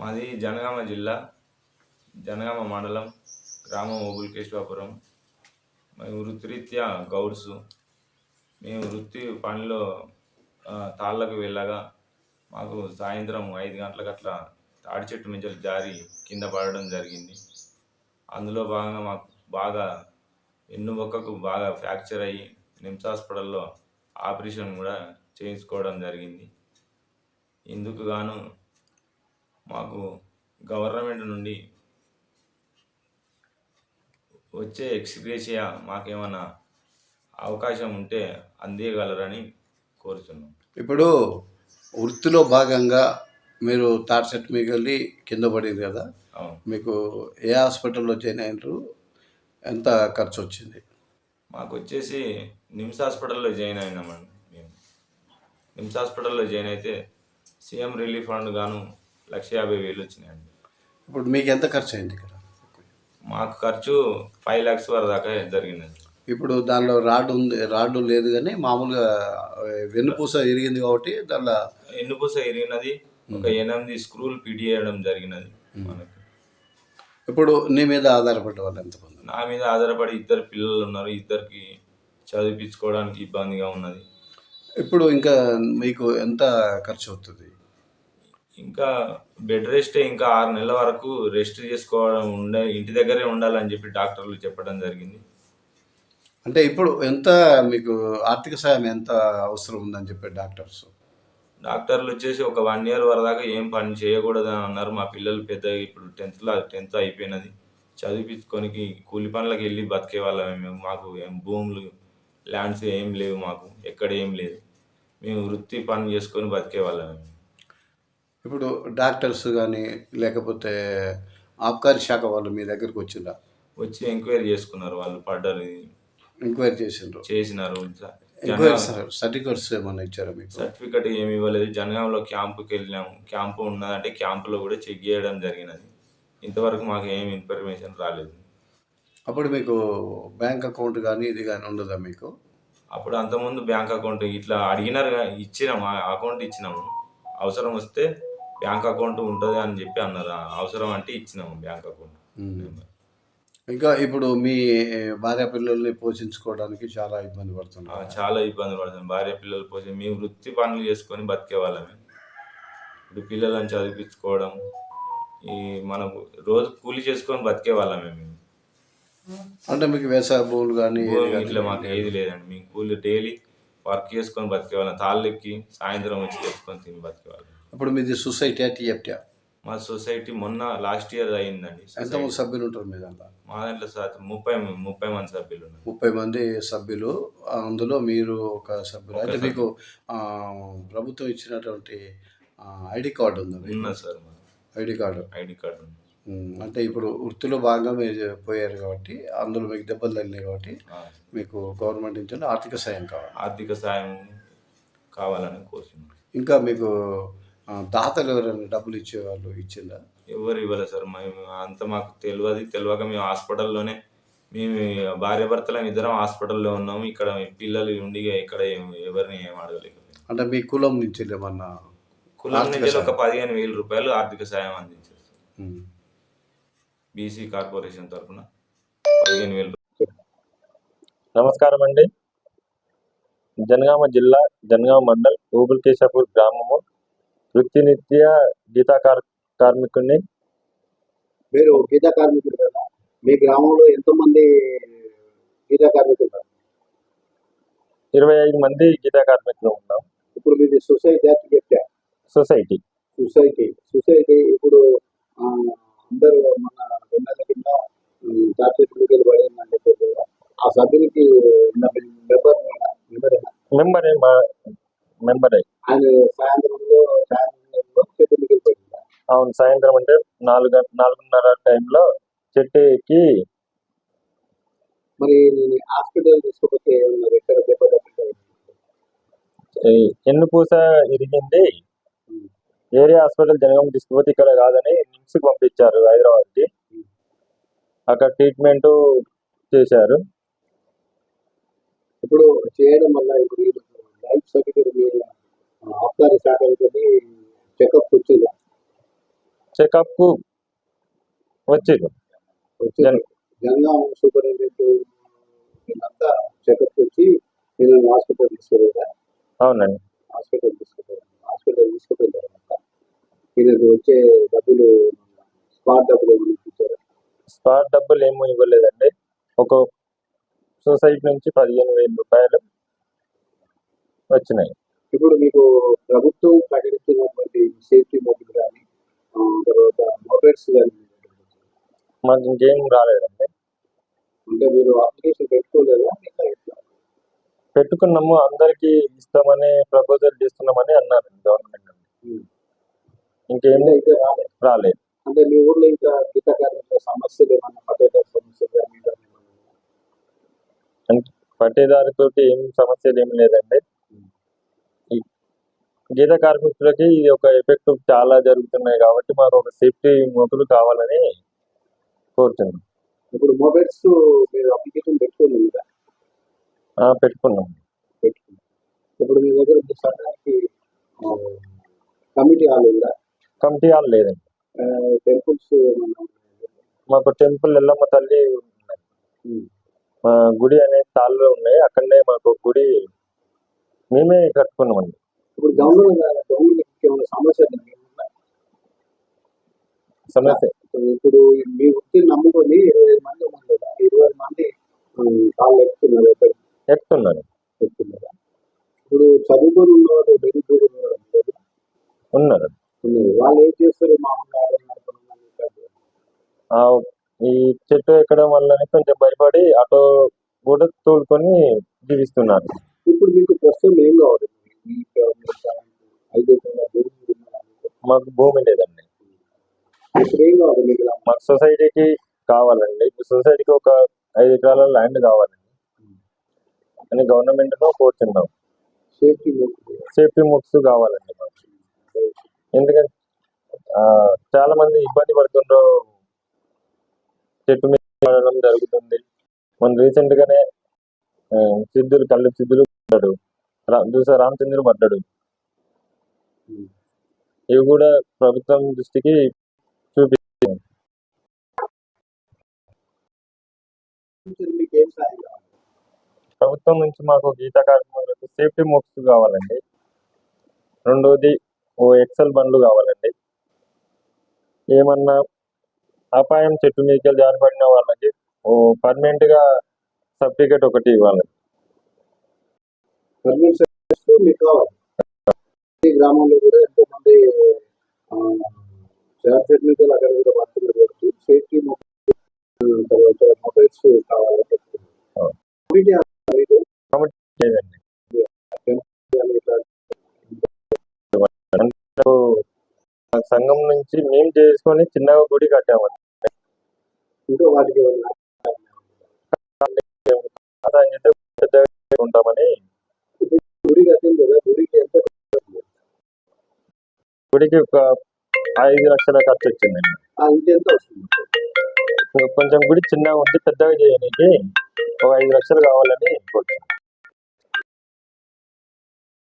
మాది జనగామ జిల్లా జనగామ మండలం గ్రామం ఓబుల్కేశ్వరపురం మేము వృత్తిరీత్యా గౌడ్స్. మేము వృత్తి పనిలో తాళ్ళకు వెళ్ళగా మాకు సాయంత్రం ఐదు గంటలకు అట్లా తాడి చెట్టు మించలు జారి కింద పడడం జరిగింది. అందులో భాగంగా మాకు బాగా ఎన్నుబొక్కకు బాగా ఫ్రాక్చర్ అయ్యి నిమ్స్ హాస్పిటల్లో ఆపరేషన్ కూడా చేయించుకోవడం జరిగింది. ఇందుకు గాను మాకు గవర్నమెంట్ నుండి వచ్చే ఎక్స్గ్రేషియా మాకేమైనా అవకాశం ఉంటే అందియగలరని కోరుతున్నాం ఇప్పుడు వృత్తిలో భాగంగా మీరు తాటి చెట్టు మీకు వెళ్ళి కింద పడింది కదా? మీకు ఏ హాస్పిటల్లో జాయిన్ అయినారు? ఎంత ఖర్చు వచ్చింది మాకు వచ్చేసి నిమ్స్ హాస్పిటల్లో జాయిన్ అయినామండి మేము. నిమ్స్ హాస్పిటల్లో జాయిన్ అయితే సీఎం రిలీఫ్ ఫండ్ గాను లక్ష యాభై వేలు వచ్చినాయండి. ఇప్పుడు మీకు ఎంత ఖర్చు అయింది ఇక్కడ? మాకు ఖర్చు ఫైవ్ ల్యాక్స్ వరకు దాకా జరిగిందండి. ఇప్పుడు దానిలో రాడ్ ఉంది రాడ్ లేదు కానీ మామూలుగా వెన్నుపూస ఇరిగింది కాబట్టి దానిలో ఎన్నుపూస ఇరిగినది ఒక ఎనిమిది స్క్రూలు పిడి చేయడం జరిగినది మనకి. ఇప్పుడు నీ మీద ఆధారపడ్డ వాళ్ళు ఎంతమంది నా మీద ఆధారపడి ఇద్దరు పిల్లలు ఉన్నారు ఇద్దరికి చదివించుకోవడానికి ఇబ్బందిగా ఉన్నది. ఇప్పుడు ఇంకా మీకు ఎంత ఖర్చు అవుతుంది? ఇంకా బెడ్ రెస్టే ఇంకా ఆరు నెలల వరకు రెస్ట్ చేసుకోవడం ఉండే ఇంటి దగ్గరే ఉండాలని చెప్పి డాక్టర్లు చెప్పడం జరిగింది. అంటే ఇప్పుడు ఎంత మీకు ఆర్థిక సాయం ఎంత అవసరం ఉందని చెప్పారు డాక్టర్స్? డాక్టర్లు వచ్చేసి ఒక వన్ ఇయర్ వరదాకా ఏం పని చేయకూడదు అని అన్నారు. మా పిల్లలు పెద్ద ఇప్పుడు టెన్త్లో టెన్త్ అయిపోయినది. చదివించుకోనికి కూలి పనులకు వెళ్ళి బతికే వాళ్ళమే మేము. మాకు ఏం భూములు ల్యాండ్స్ ఏం లేవు మాకు. ఎక్కడ ఏం లేదు. మేము వృత్తి పని చేసుకొని బతికే వాళ్ళమే. మేము. ఇప్పుడు డాక్టర్స్ కానీ లేకపోతే ఆబ్కారీ శాఖ వాళ్ళు మీ దగ్గరికి వచ్చిందా వచ్చి ఎంక్వైరీ చేసుకున్నారు వాళ్ళు పడ్డారు. ఎంక్వైరీ చేసిండ్రు. చేసినారు. ఎంక్వైరీ సర్టిఫికెట్స్ ఏమైనా ఇచ్చారా మీకు? సర్టిఫికెట్ ఏమి ఇవ్వలేదు. జనగాంలో క్యాంపుకి వెళ్ళాము క్యాంపు ఉన్నదంటే క్యాంపులో కూడా చెక్ చేయడం జరిగినది. ఇంతవరకు మాకు ఏం ఇన్ఫర్మేషన్ రాలేదు. అప్పుడు మీకు బ్యాంక్ అకౌంట్ కానీ ఇది కానీ ఉండదా మీకు? అప్పుడు అంతకుముందు బ్యాంక్ అకౌంట్ ఇట్లా అడిగినారు ఇచ్చినాము అకౌంట్ ఇచ్చినాము. అవసరం వస్తే బ్యాంక్ అకౌంట్ ఉంటుంది అని చెప్పి అన్నారు. అవసరం అంటే ఇచ్చినాము బ్యాంక్ అకౌంట్. ఇంకా ఇప్పుడు మీ భార్య పిల్లల్ని పోషించుకోవడానికి చాలా ఇబ్బంది ఆ, పడుతున్నారు చాలా ఇబ్బంది పడుతుంది. భార్య పిల్లలు పోసి మేము వృత్తి పనులు చేసుకొని బతికే వాళ్ళమే. ఇప్పుడు పిల్లలను చదివించుకోవడం ఈ మనకు రోజు కూలి చేసుకొని బతికే వాళ్ళమే మేము. అంటే మీకు వ్యవసాయ భూములు కానీ ఇట్లా మాకు ఏది లేదండి. మేము కూలి డైలీ వర్క్ చేసుకొని బతికే వాళ్ళం. తాళ్ళెక్కి సాయంత్రం వచ్చి తెచ్చుకొని తిని బతికే వాళ్ళం. ఇప్పుడు మీది సొసైటీ టీఎఫ్టీ మా సొసైటీ మొన్న లాస్ట్ ఇయర్ అయిందండి. ఎంతమంది సభ్యులు ఉంటారు మీ దాంట్లో? మా దాంట్లో సా- ముప్పై ముప్పై మంది సభ్యులు ఉన్నారు. ముప్పై మంది సభ్యులు అందులో మీరు ఒక సభ్యులు. అయితే. మీకు ప్రభుత్వం ఇచ్చినటువంటి ఐడి కార్డు ఉంది sir ID card. ID card అంటే ఇప్పుడు వృత్తిలో భాగంగా మీరు పోయారు కాబట్టి అందులో మీకు దెబ్బలు తగిలినాయి కాబట్టి మీకు గవర్నమెంట్ నుంచి ఆర్థిక సాయం కావాలి. ఆర్థిక సాయం కావాలని కోరుతున్నాం ఇంకా మీకు దాతలు ఎవరైనా డబ్బులు ఇచ్చేవాళ్ళు ఇచ్చిందా ఎవరు ఇవ్వలేదు సార్. మేము అంత మాకు తెలియదు. తెలియక మేము హాస్పిటల్లోనే మేము భార్య భర్తలం ఇద్దరం హాస్పిటల్లో ఉన్నాము. ఇక్కడ పిల్లలు ఉండి ఇక్కడ ఎవరిని ఏం అడగలేకపోయాం అంటే మీ కులం నుంచి ఏమన్నా కులం నుంచి ఒక. పదిహేను వేల రూపాయలు ఆర్థిక సాయం అందించారు. బీసీ కార్పొరేషన్ తరఫున పదిహేను వేలు నమస్కారం అండి. జనగామ జిల్లా జనగామ మండల్ ఊబుల్కేశాపూర్ గ్రామము వృత్తినిత్య గీతా కార్ కార్మికుడిని మీరు గీతా కార్మికులు కదా. మీ గ్రామంలో ఎంతమంది గీతా కార్మికులు? ఇరవై ఐదు మంది గీతా కార్మికులు ఉన్నాం. ఇప్పుడు మీది సొసైటీ చెప్పా సొసైటీ. సొసైటీ. సొసైటీ ఇప్పుడు అందరూ మన రెండు కింద ఎన్నికలు పడిందని ఆ సభ్యునికి మెంబర్ మెంబర్ మెంబర్ మా మెంబర్. ఆయన సాయంత్రంలో అవును సాయంత్రం అంటే నాలుగు గంట- నాలుగున్నర టైంలో చెట్టు ఎక్కి మరి హాస్పిటల్ తీసుకుపోతే ఎన్నుపూస ఇరిగింది. ఏరియా హాస్పిటల్ జనగామ తీసుకుపోతే ఇక్కడ కాదని నిమ్స్కి పంపించారు హైదరాబాద్కి. అక్కడ ట్రీట్మెంట్ చేశారు. ఇప్పుడు చేయడం వల్ల ఇప్పుడు లైఫ్ సర్టిఫికేట్ శాఖ చెకప్ వచ్చిందా? జనగాం సూపరింటెండెంట్ వీళ్ళంతా చెకప్ వచ్చి హాస్పిటల్ అవునండి. హాస్పిటల్ హాస్పిటల్ తీసుకెళ్ళిన తర్వాత వీళ్ళకి వచ్చే డబ్బులు స్పాట్ డబ్బులు ఏమైనా ఇచ్చారా స్పాట్ డబ్బులు ఏమీ ఇవ్వలేదండి. ఒక సొసైటీ నుంచి పదిహేను వేల రూపాయలు వచ్చినాయి. ఇప్పుడు మీకు ప్రభుత్వం ప్రకటించినటువంటి సేఫ్టీ మొబైల్ కానీ తర్వాత మొబైల్స్ కానీ మాకు ఇంకేం రాలేదండి. అంటే మీరు అప్లికేషన్ పెట్టుకోలేదా? పెట్టుకున్నాము అందరికీ ఇస్తామని ప్రపోజల్ చేస్తున్నామని అన్నారు గవర్నమెంట్. ఇంకేం ఇంకా రాలేదు. రాలేదు. అంటే మీ ఊర్లో ఇంకా గీత కార్మికుల సమస్యలు ఏమన్నా పట్టేదారు సమస్యలు పట్టేదారితోటి ఏం సమస్యలు ఏం లేదండి. గీత కార్మికులకి ఇది ఒక ఎఫెక్ట్ చాలా జరుగుతున్నాయి కాబట్టి మాకు ఒక సేఫ్టీ మొదలు కావాలని కోరుతున్నాం. ఇప్పుడు మొబైల్స్ మీరు అప్లికేషన్ కదా? ఆ, పెట్టుకున్నాం. పెట్టుకున్నారు. ఇప్పుడు మీ దగ్గర కమిటీ హాల్ ఉందా? కమిటీ హాల్ లేదండి. టెంపుల్స్ ఉన్నాయా? మాకు టెంపుల్ ఎల్లమ్మ తల్లి. మా గుడి అనే తాళ్ళు ఉన్నాయి. అక్కడనే మాకు గుడి మేమే కట్టుకున్నామండి. ఇప్పుడు గవర్నమెంట్ గవర్నమెంట్ ఏమైనా ఏమన్నా సమస్య. ఇప్పుడు మీ వృత్తిని నమ్ముకొని ఇరవై మంది ఉన్నారు కదా ఇరవై మంది కాళ్ళు ఎక్కుతున్నారు ఎక్కడ ఎక్కుతున్నాను ఎక్కుతున్నారా? ఇప్పుడు చదువుకొని ఉన్నవాళ్ళు బెనిఫిట్ ఉన్నారు ఉన్నారు. వాళ్ళు ఏం చేస్తారు? మామూలుగా ఈ చెట్టు ఎక్కడం వల్లనే కొంచెం భయపడి ఆటో కూడా తోలుకొని జీవిస్తున్నారు. ఇప్పుడు మీకు ప్రస్తుతం ఏం కావాలి ఈ గవర్నమెంట్ సాయం, ఐదు ఎకరాల భూమి ఉన్నదా మీకు? భూమి లేదండి మీకు సొసైటీకి కావాలండి. సొసైటీకి ఒక ఐదు ఎకరాల ల్యాండ్ కావాలండి. అని గవర్నమెంట్లో కోరుతున్నాం సేఫ్టీ సేఫ్టీ ముక్స్ కావాలండి మాకు. ఎందుకంటే చాలా మంది ఇబ్బంది పడుతుండ్రు. చెట్టు మీద పడడం జరుగుతుంది. మన రీసెంట్ గానే సిద్ధులు కళ్ళు సిద్ధులు పడ్డాడు. చూసా రామచంద్రుడు పడ్డాడు. ఇవి కూడా ప్రభుత్వం దృష్టికి చూపి ప్రభుత్వం నుంచి మాకు గీత కార్మికులకు సేఫ్టీ మోక్స్ కావాలండి. రెండోది ఓ ఎక్సెల్ బండ్లు కావాలండి. ఏమన్నా అపాయం చెట్టు మీదకి జారిపడిన వాళ్ళకి ఓ పర్మనెంట్గా సర్టిఫికేట్ ఒకటి ఇవ్వాలి గవర్నమెంట్ సర్వీస్ మీకు కావాలి ఈ గ్రామంలో కూడా ఎంతో మంది టెక్నికల్ అక్కడ కూడా పడుతున్నారు కాబట్టి సేఫ్టీ తర్వాత మొబైల్స్ కావాలి అవును. కమిటీ మీకు లేదండి ఇట్లా సో, ఆ సంఘం నుంచి మేము చేసుకొని చిన్నగా గుడి కట్టామండి ఇంకా వాటికి ఉంటామని గుడి కట్టింది కదా గుడికి ఎంత గుడికి ఒక ఐదు లక్షల ఖర్చు వచ్చిందండి కొంచెం గుడి చిన్నగా ఉంది పెద్దగా చేయడానికి ఒక ఐదు లక్షలు కావాలని